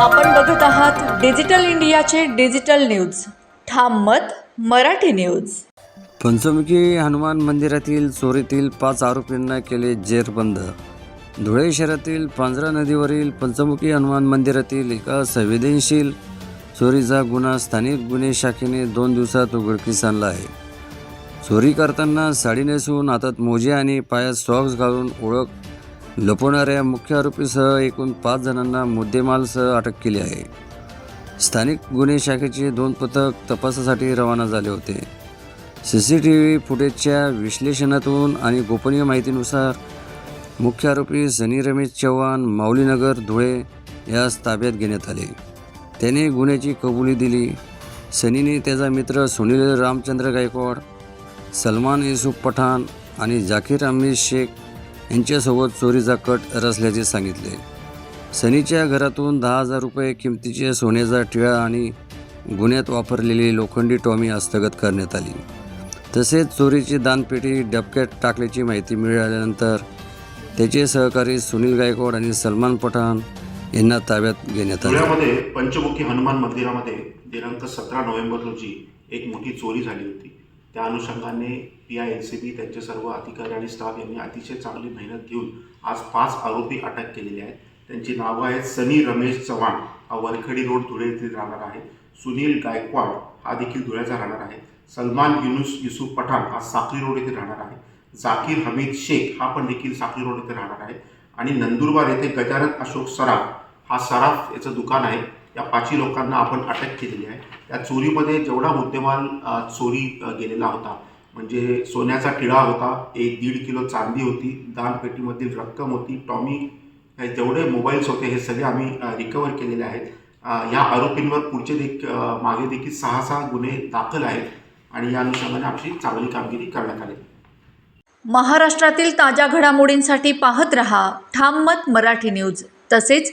आपण बघत आहात डिजिटल इंडियाचे डिजिटल न्यूज. ठाम मत मराठी न्यूज. पंचमुखी हनुमान मंदिरातील चोरीतील पाच आरोपींना केले जेरबंद. धुळे शहरातील पांजरा नदीवरील पंचमुखी हनुमान मंदिरातील एका संवेदनशील चोरीचा गुन्हा स्थानिक गुन्हे शाखेने दोन दिवसात उघडकीस आणला आहे. चोरी करताना साडी नेसवून हातात मोजे आणि पायात सॉक्स घालून ओळख लपवणाऱ्या मुख्य आरोपीसह एकूण पाच जणांना मुद्देमालसह अटक केली आहे. स्थानिक गुन्हे शाखेचे दोन पथक तपासासाठी रवाना झाले होते. सी सी टी व्ही फुटेजच्या विश्लेषणातून आणि गोपनीय माहितीनुसार मुख्य आरोपी सनी रमेश चव्हाण माऊलीनगर धुळे यास ताब्यात घेण्यात आले. त्याने गुन्ह्याची कबुली दिली. सनीने त्याचा मित्र सुनील रामचंद्र गायकवाड सलमान युसुफ पठाण आणि जाकीर अहमेद शेख यांच्यासोबत चोरीचा कट रचल्याचे सांगितले. सनीच्या घरातून दहा हजार रुपये किमतीचे सोन्याचा टिळा आणि गुन्ह्यात वापरलेली लोखंडी टॉमी हस्तगत करण्यात आली. तसेच चोरीची दानपेटी डबक्यात टाकल्याची माहिती मिळाल्यानंतर त्याचे सहकारी सुनील गायकवाड आणि सलमान पठाण यांना ताब्यात घेण्यात आले. पंचमुखी हनुमान मंदिरामध्ये दिनांक सतरा नोव्हेंबर रोजी एक मोठी चोरी झाली होती. त्या अनुषंगाने P I L C B त्यांचे सर्व अधिकारी आणि स्टाफ यांनी अतिशय चांगली मेहनत घेऊन आज पाच आरोपी अटक केलेले आहेत. त्यांची नावं आहेत सनी रमेश चव्हाण हा वरखडी रोड धुळे येथील राहणार आहे. सुनील गायकवाड हा देखील धुळ्याचा राहणार आहे. सलमान युनुस युसुफ पठाण हा साखरी रोड येथे राहणार आहे. जाकीर हमीद शेख हा पण देखील साखरी रोड येथे राहणार आहे. आणि नंदुरबार येथे गजानन अशोक सराफ हा सराफ याचं दुकान आहे. या पाचही लोकांना आपण अटक केलेली आहे. त्या चोरीमध्ये जेवढा मुद्देमाल चोरी गेलेला होता म्हणजे सोन्याचा टिळा होता एक दीड किलो चांदी होती दानपेटीमधील रक्कम होती टॉमी जेवढे मोबाईल्स होते हे सगळे आम्ही रिकवर केलेले आहेत. या आरोपींवर पुढचे देख मागे देखील सहा सहा गुन्हे दाखल आहेत आणि या अनुषंगाने आमची चांगली कामगिरी करण्यात आली. महाराष्ट्रातील ताज्या घडामोडींसाठी पाहत रहा ठाम मत मराठी न्यूज. तसेच